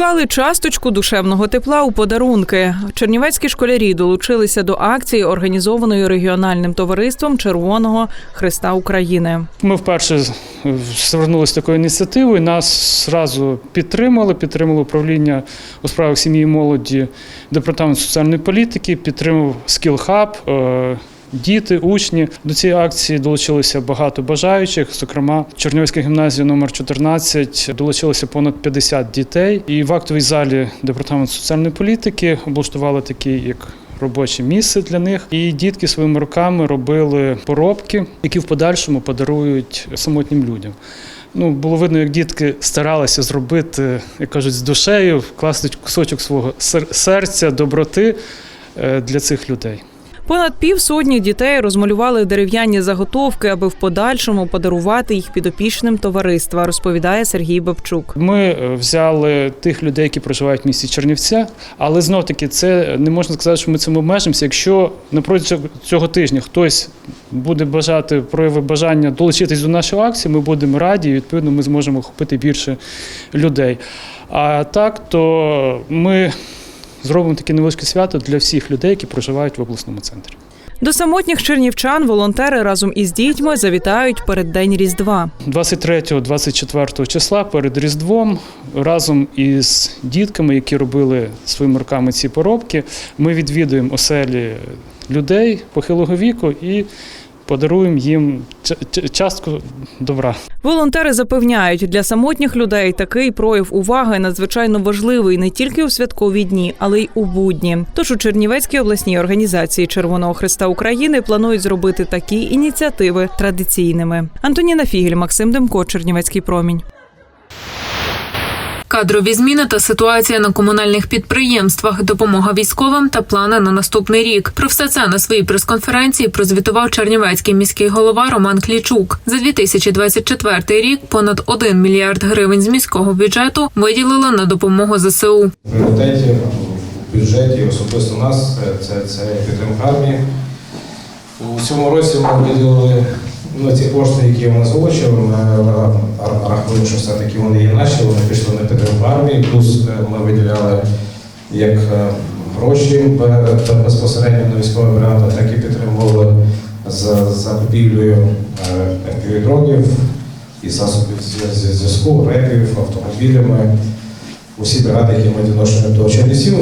Вклали часточку душевного тепла у подарунки. Чернівецькі школярі долучилися до акції, організованої регіональним товариством Червоного Христа України. Ми вперше звернулися такою ініціативою. Нас зразу підтримали. Підтримало управління у справах сім'ї і молоді, департамент соціальної політики, підтримав е, Діти, учні до цієї акції долучилося багато бажаючих. Зокрема, Чернівська гімназія номер 14 долучилося понад 50 дітей. І в актовій залі департаменту соціальної політики облаштували такий як робоче місце для них. І дітки своїми руками робили поробки, які в подальшому подарують самотнім людям. Ну, було видно, як дітки старалися зробити, як кажуть, з душею, вкласти кусочок свого серця, доброти е, для цих людей. Понад півсотні дітей розмалювали дерев'яні заготовки, аби в подальшому подарувати їх підопічним товариства, розповідає Сергій Бабчук. Ми е, взяли тих людей, які проживають в місті Чернівця, але знов таки це не можна сказати, що ми цим обмежимося. Якщо напроти цього тижня хтось буде бажати прояви бажання долучитись до нашої акції, ми будемо раді, і відповідно ми зможемо охопити більше людей. А так, то ми зробимо таке невеличке свято для всіх людей, які проживають в обласному центрі. До самотніх чернівчан волонтери разом із дітьми завітають перед день Різдва. 23-24 числа перед Різдвом разом із дітками, які робили своїми руками ці поробки, ми відвідуємо оселі людей похилого віку і подаруємо їм ча- ча- частку добра. Волонтери запевняють, для самотніх людей такий прояв уваги надзвичайно важливий не тільки у святкові дні, але й у будні. Тож у Чернівецькій обласній організації Червоного Христа України планують зробити такі ініціативи традиційними. Антоніна Фігель, Максим Демко, Чернівецький промінь. Кадрові зміни та ситуація на комунальних підприємствах, допомога військовим та плани на наступний рік. Про все це на своїй прес-конференції прозвітував Чернівецький міський голова Роман Клічук. За 2024 рік понад 1 мільярд гривень з міського бюджету виділили на допомогу ЗСУ. Бюджеті особисто нас це, це підтримка армії. У цьому році ми виділили ну, ці кошти, які я вам озвучив, ми рахуємо, що все-таки вони є наші, вони пішли на підтримку армії, плюс е, ми виділяли як е, гроші безпосередньо на військові бригади, так і підтримували за закупівлею е, дронів і засобів зв'я- зв'я- зв'язку, репів, автомобілями. Усі бригади, які мають відношення до Чернівців,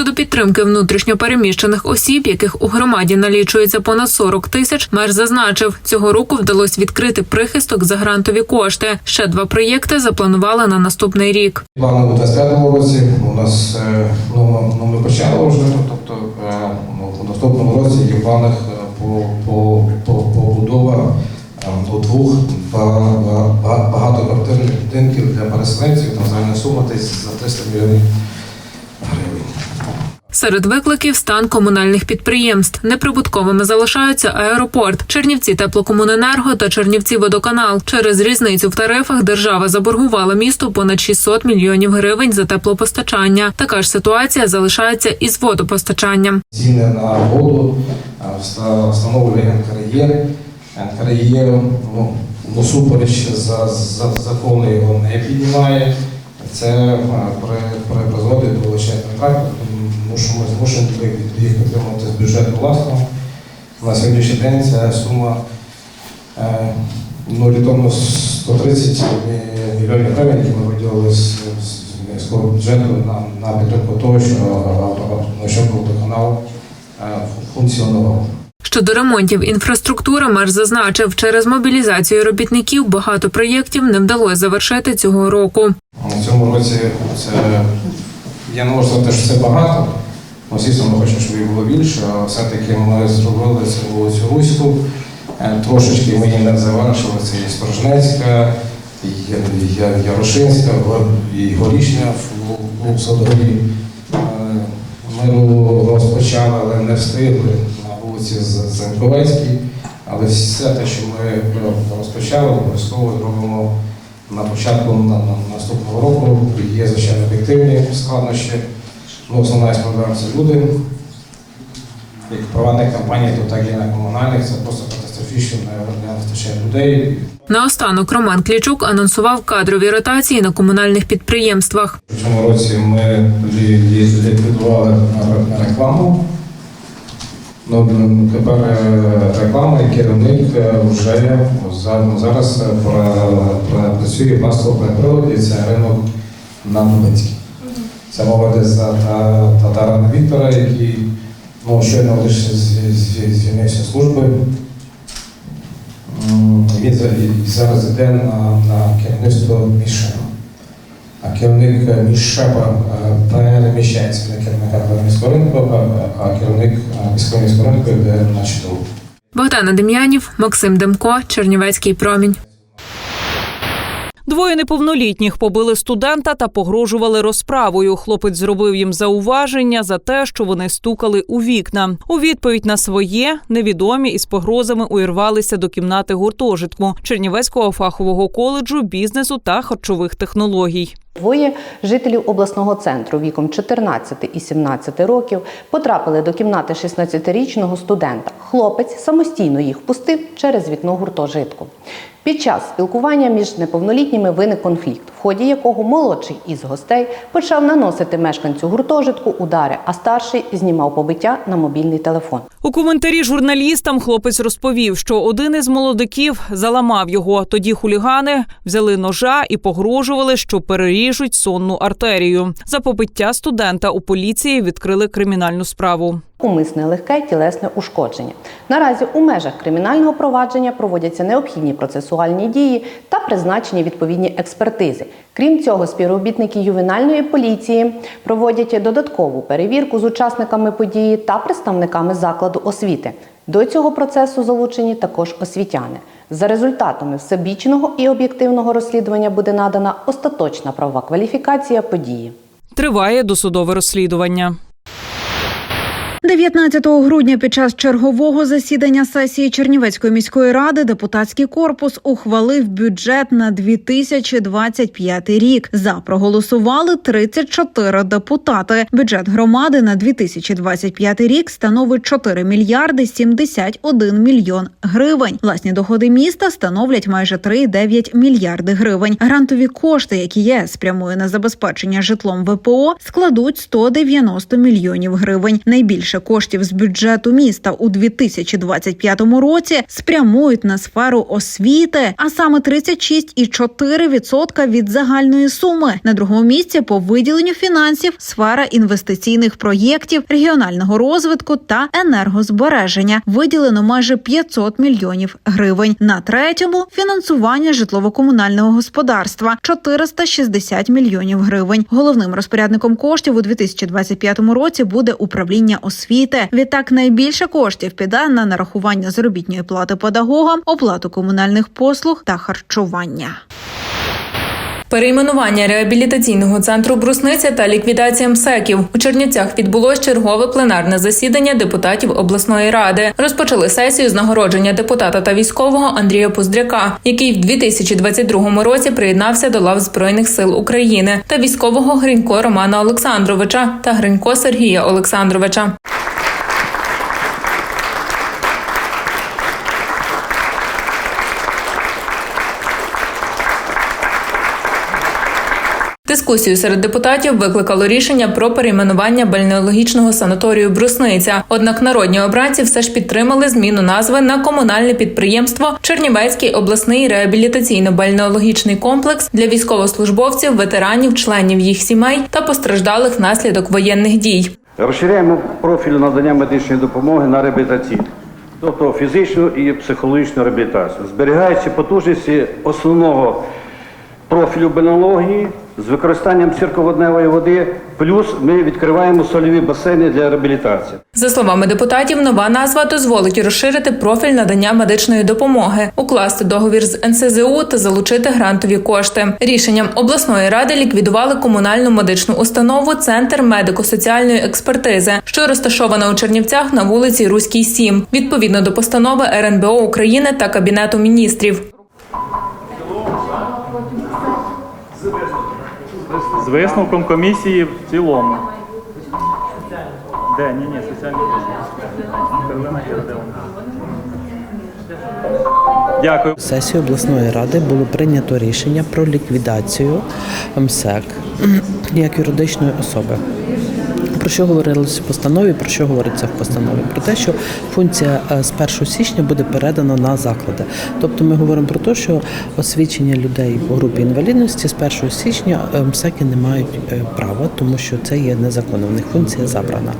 Щодо підтримки внутрішньо переміщених осіб, яких у громаді налічується понад 40 тисяч, мер зазначив, цього року вдалося відкрити прихисток за грантові кошти. Ще два проєкти запланували на наступний рік. Плани у 25-му році у нас е, ну, ну, ми почали вже, тобто е, ну, у наступному році є в планах е, по, по, по, побудова до двох ба- ба- ба- багатоквартирних будинків для переселенців, там загальна сума десь за 300 мільйонів. Серед викликів стан комунальних підприємств. Неприбутковими залишаються аеропорт, Чернівці теплокомуненерго та Чернівці водоканал. Через різницю в тарифах держава заборгувала місту понад 600 мільйонів гривень за теплопостачання. Така ж ситуація залишається і з водопостачанням. Ціни на воду встановлює НКРЄ. НКРЄ ну, ну, супереч за, за закону його не піднімає. Це при, при призводить до лише контракту, тому що ми змушені туди їх підтримувати з бюджету власного. На сьогоднішній день ця сума е, ну, орієнтовно 130 мільйонів гривень, які ми виділили з, міського бюджету на, на підтримку того, що, щоб водоканал е, функціонував. Щодо ремонтів інфраструктури, мер зазначив, через мобілізацію робітників багато проєктів не вдалося завершити цього року. У цьому році це я не можу сказати, що це багато. Ну, Звісно, ми хочемо, щоб їх було більше, а все-таки ми зробили цю вулицю Руську. Е, Трошечки ми її не завершили. Це і Сторожнецька, і Ярошинська, і Горішня в- Садові. Е, Ми розпочали, але не встигли на вулиці Заньковецькій. Але все те, що ми розпочали, обов'язково зробимо на початку на, на, наступного року. Є, звичайно, об'єктивні складнощі. Ну, основна із проблем це люди. як приватних компаній, то так і на комунальних. Це просто катастрофічно, не вистачає людей. Наостанок Роман Клічук анонсував кадрові ротації на комунальних підприємствах. У цьому році ми лі- лі- ліквідували рекламу. Ну, тепер е, реклама і керівник е, вже зараз е, пра- пра- працює в масло приладі, це ринок на Дубинській. Це мова йде за та- Татарана Віктора, який ну, щойно лише звільнився служби. Він зараз йде на, на керівництво Мішена. А керівник е, Мішепа е, переміщається на керівника міського ринку, а- а керівник е, міського ринку йде на чудову. Богдана Дем'янів, Максим Демко, Чернівецький промінь. Двоє неповнолітніх побили студента та погрожували розправою. Хлопець зробив їм зауваження за те, що вони стукали у вікна. У відповідь на своє невідомі із погрозами увірвалися до кімнати гуртожитку Чернівецького фахового коледжу бізнесу та харчових технологій. Двоє жителів обласного центру віком 14 і 17 років потрапили до кімнати 16-річного студента. Хлопець самостійно їх пустив через вікно гуртожитку. Під час спілкування між неповнолітніми виник конфлікт, в ході якого молодший із гостей почав наносити мешканцю гуртожитку удари, а старший знімав побиття на мобільний телефон. У коментарі журналістам хлопець розповів, що один із молодиків заламав його. Тоді хулігани взяли ножа і погрожували, що переріжуть сонну артерію. За побиття студента у поліції відкрили кримінальну справу. Умисне легке тілесне ушкодження. Наразі у межах кримінального провадження проводяться необхідні процесуальні дії та призначені відповідні експертизи. Крім цього, співробітники ювенальної поліції проводять додаткову перевірку з учасниками події та представниками закладу освіти. До цього процесу залучені також освітяни. За результатами всебічного і об'єктивного розслідування буде надана остаточна правова кваліфікація події. Триває досудове розслідування. 19 грудня під час чергового засідання сесії Чернівецької міської ради депутатський корпус ухвалив бюджет на 2025 рік. За проголосували 34 депутати. Бюджет громади на 2025 рік становить 4 мільярди 71 мільйон гривень. Власні доходи міста становлять майже 3,9 мільярди гривень. Грантові кошти, які ЄС спрямує на забезпечення житлом ВПО, складуть 190 мільйонів гривень. Найбільше коштів з бюджету міста у 2025 році спрямують на сферу освіти, а саме 36,4% від загальної суми. На другому місці по виділенню фінансів сфера інвестиційних проєктів, регіонального розвитку та енергозбереження. Виділено майже 500 мільйонів гривень. На третьому фінансування житлово-комунального господарства 460 мільйонів гривень. Головним розпорядником коштів у 2025 році буде управління освіти. Відтак найбільше коштів піде на нарахування заробітної плати педагогам, оплату комунальних послуг та харчування. Перейменування реабілітаційного центру Брусниця та ліквідація МСЕКів у Чернівцях відбулось чергове пленарне засідання депутатів обласної ради. Розпочали сесію з нагородження депутата та військового Андрія Поздряка, який в 2022 році приєднався до лав збройних сил України, та військового Гринько Романа Олександровича та Гринько Сергія Олександровича. Дискусію серед депутатів викликало рішення про перейменування бальнеологічного санаторію Брусниця. Однак народні обранці все ж підтримали зміну назви на комунальне підприємство Чернівецький обласний реабілітаційно-бальнеологічний комплекс для військовослужбовців, ветеранів, членів їх сімей та постраждалих внаслідок воєнних дій. Розширяємо профіль надання медичної допомоги на реабілітаційну, тобто фізичну і психологічну реабілітацію. Зберігаються потужності основного профілю бенології з використанням цирководневої води, плюс ми відкриваємо сольові басейни для реабілітації. За словами депутатів, нова назва дозволить розширити профіль надання медичної допомоги, укласти договір з НСЗУ та залучити грантові кошти. Рішенням обласної ради ліквідували комунальну медичну установу Центр медико-соціальної експертизи, що розташована у Чернівцях на вулиці Руській 7, відповідно до постанови РНБО України та Кабінету міністрів. Висновком комісії в цілому. Де? Ні, ні, соціальні. Перлина. Дякую. Сесію обласної ради було прийнято рішення про ліквідацію МСЕК як юридичної особи. Про що говорилося в постанові, про що говориться в постанові? Про те, що функція е, з 1 січня буде передана на заклади. Тобто ми говоримо про те, що освідчення людей у групі інвалідності з 1 січня е, МСЕКи не мають е, права, тому що це є незаконно. В них функція забрана.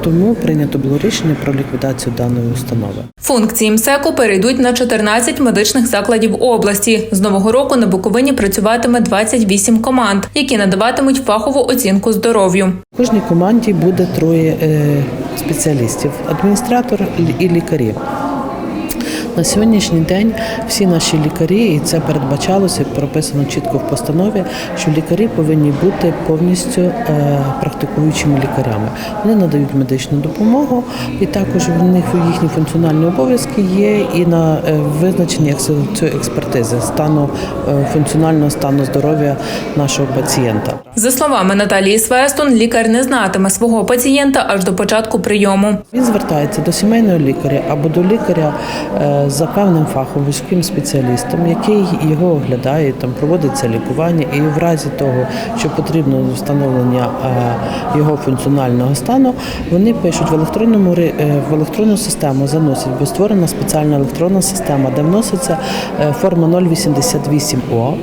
Тому прийнято було рішення про ліквідацію даної установи. Функції МСЕКу перейдуть на 14 медичних закладів області. З нового року на Буковині працюватиме 28 команд, які надаватимуть фахову оцінку здоров'ю. У кожній команді буде троє е, спеціалістів: адміністратор і лікарі. На сьогоднішній день всі наші лікарі, і це передбачалося, прописано чітко в постанові, що лікарі повинні бути повністю е, практикуючими лікарями. Вони надають медичну допомогу, і також в них їхні функціональні обов'язки є і на е, визначення цієї експертизи стану е, функціонального стану здоров'я нашого пацієнта. За словами Наталії Свестун, лікар не знатиме свого пацієнта аж до початку прийому. Він звертається до сімейного лікаря або до лікаря за певним фахом, вузьким спеціалістом, який його оглядає, там проводиться лікування, і в разі того, що потрібно встановлення е, його функціонального стану, вони пишуть в електронному е, в електронну систему, заносять, бо створена спеціальна електронна система, де вноситься е, форма 088О.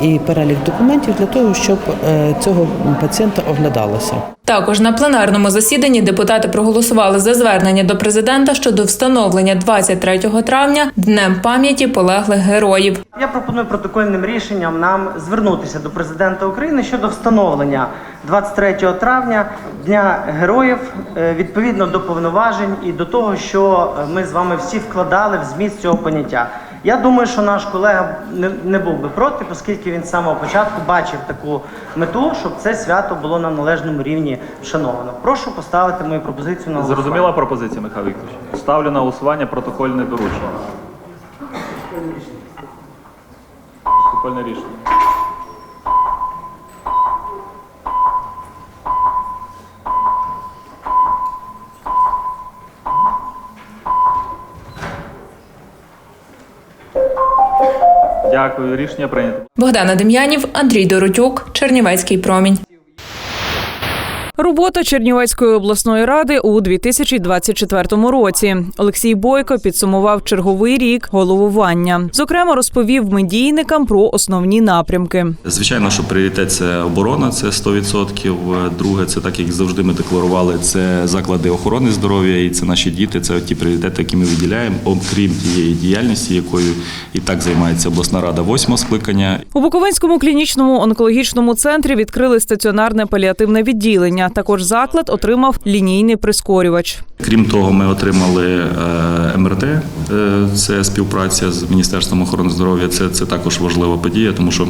І перелік документів для того, щоб е, цього пацієнта оглядалося. Також на пленарному засіданні депутати проголосували за звернення до президента щодо встановлення 23 травня днем пам'яті полеглих героїв. Я пропоную протокольним рішенням нам звернутися до президента України щодо встановлення 23 травня Дня Героїв е, відповідно до повноважень і до того, що е, ми з вами всі вкладали в зміст цього поняття. Я думаю, що наш колега не, не був би проти, оскільки він з самого початку бачив таку мету, щоб це свято було на належному рівні вшановано. Прошу поставити мою пропозицію на голосування. Зрозуміла пропозиція, Михайло Вікторович? Ставлю на голосування протокольне доручення. Протокольне рішення. Дякую, рішення прийнято. Богдана Дем'янів, Андрій Доротюк, Чернівецький промінь. Робота Чернівецької обласної ради у 2024 році. Олексій Бойко підсумував черговий рік головування. Зокрема, розповів медійникам про основні напрямки. Звичайно, що пріоритет це оборона, це 100%. Друге, це так як завжди ми декларували, це заклади охорони здоров'я і це наші діти. Це ті пріоритети, які ми виділяємо, окрім тієї діяльності, якою і так займається обласна рада восьмого скликання. У Буковинському клінічному онкологічному центрі відкрили стаціонарне паліативне відділення. Також заклад отримав лінійний прискорювач. Крім того, ми отримали е, МРТ. Е, Це співпраця з Міністерством охорони здоров'я. Це, це також важлива подія, тому що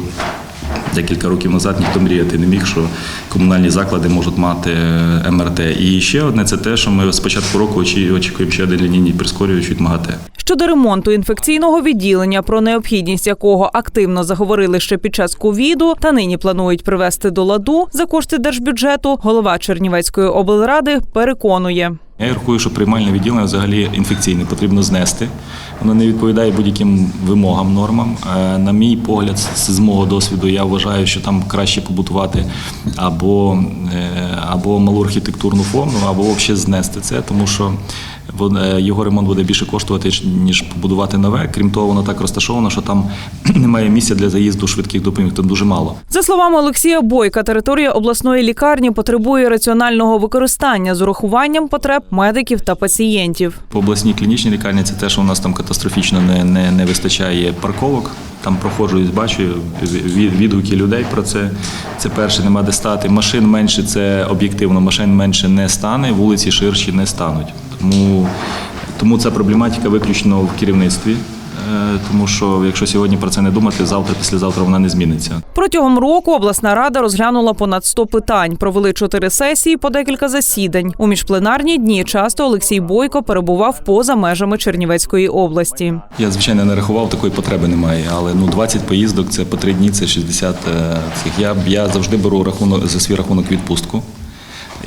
декілька років назад ніхто мріяти не міг, що комунальні заклади можуть мати е, МРТ. І ще одне це те, що ми з початку року очікуємо ще один лінійний прискорювач від МАГАТЕ. Щодо ремонту інфекційного відділення, про необхідність якого активно заговорили ще під час ковіду, та нині планують привести до ладу за кошти держбюджету. Голова Чернівецької облради переконує. Я рахую, що приймальне відділення взагалі інфекційне потрібно знести. Воно не відповідає будь-яким вимогам, нормам. Е, На мій погляд, з мого досвіду, я вважаю, що там краще побутувати або, е, або малу архітектурну форму, або взагалі знести це, тому що його ремонт буде більше коштувати, ніж побудувати нове. Крім того, воно так розташовано, що там немає місця для заїзду швидких допоміг, там дуже мало. За словами Олексія Бойка, територія обласної лікарні потребує раціонального використання з урахуванням потреб медиків та пацієнтів. По обласній клінічній лікарні це те, що у нас там катастрофічно не, не, не вистачає парковок. Там проходжу і бачу від- відгуки людей про це. Це перше, нема де стати. Машин менше, це об'єктивно, машин менше не стане, вулиці ширші не стануть. Тому, тому ця проблематика виключно в керівництві. Е, Тому що якщо сьогодні про це не думати, завтра, післязавтра вона не зміниться. Протягом року обласна рада розглянула понад 100 питань, провели чотири сесії по декілька засідань. У міжпленарні дні часто Олексій Бойко перебував поза межами Чернівецької області. Я звичайно не рахував, такої потреби немає. Але ну 20 поїздок це по три дні, це 60 е, цих. Я, я завжди беру рахунок за свій рахунок відпустку.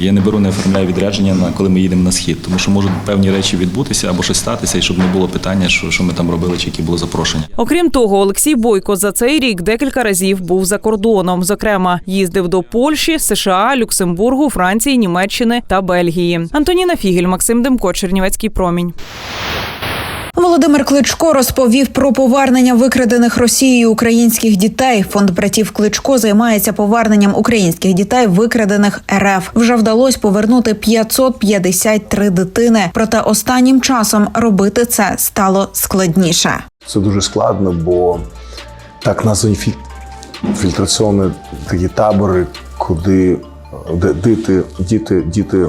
Я не беру, не оформляю відрядження на коли ми їдемо на схід, тому що можуть певні речі відбутися або щось статися, і щоб не було питання, що, що ми там робили, чи які було запрошення. Окрім того, Олексій Бойко за цей рік декілька разів був за кордоном. Зокрема, їздив до Польщі, США, Люксембургу, Франції, Німеччини та Бельгії. Антоніна Фігель, Максим Демко, Чернівецький промінь. Володимир Кличко розповів про повернення викрадених Росією українських дітей. Фонд братів Кличко займається поверненням українських дітей, викрадених РФ. Вже вдалося повернути 553 дитини. Проте останнім часом робити це стало складніше. Це дуже складно, бо так названі філь- фільтраційні такі табори, куди де діти, діти, діти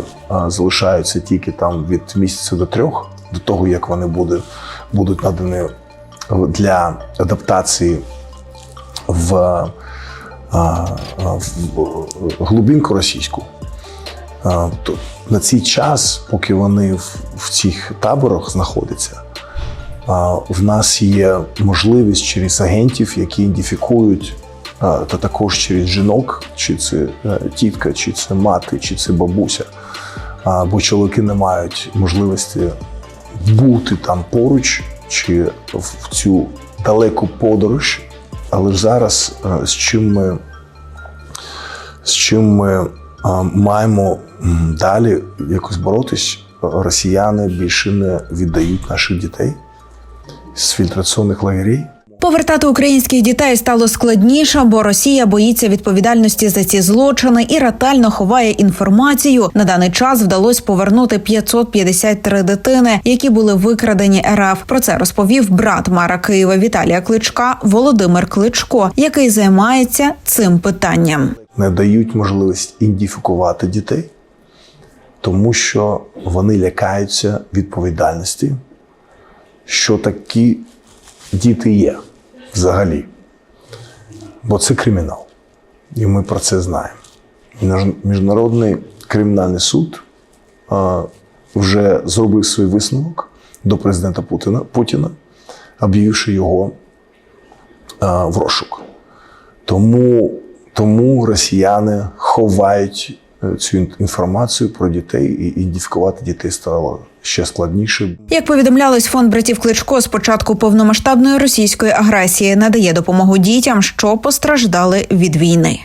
залишаються тільки там від місяця до трьох, до того як вони буде, будуть надані для адаптації в, в глубинку російську. То на цей час, поки вони в, в цих таборах знаходяться, в нас є можливість через агентів, які ідентифікують, та також через жінок, чи це е, тітка, чи це мати, чи це бабуся. Бо чоловіки не мають можливості бути там поруч чи в цю далеку подорож. Але ж зараз е, з чим ми, з чим ми е, маємо далі якось боротись, росіяни більше не віддають наших дітей з фільтраційних лагерей. Повертати українських дітей стало складніше, бо Росія боїться відповідальності за ці злочини і ретельно ховає інформацію. На даний час вдалося повернути 553 дитини, які були викрадені РФ. Про це розповів брат мера Києва Віталія Кличка Володимир Кличко, який займається цим питанням. не дають можливість ідентифікувати дітей, тому що вони лякаються відповідальності, що такі діти є взагалі. Бо це кримінал. І ми про це знаємо. Міжнародний кримінальний суд вже зробив свій висновок до президента Путіна, Путіна об'явивши його в розшук. Тому, тому росіяни ховають цю інформацію про дітей і ідентифікувати дітей стало ще складніше. Як повідомлялось, фонд братів Кличко з початку повномасштабної російської агресії надає допомогу дітям, що постраждали від війни.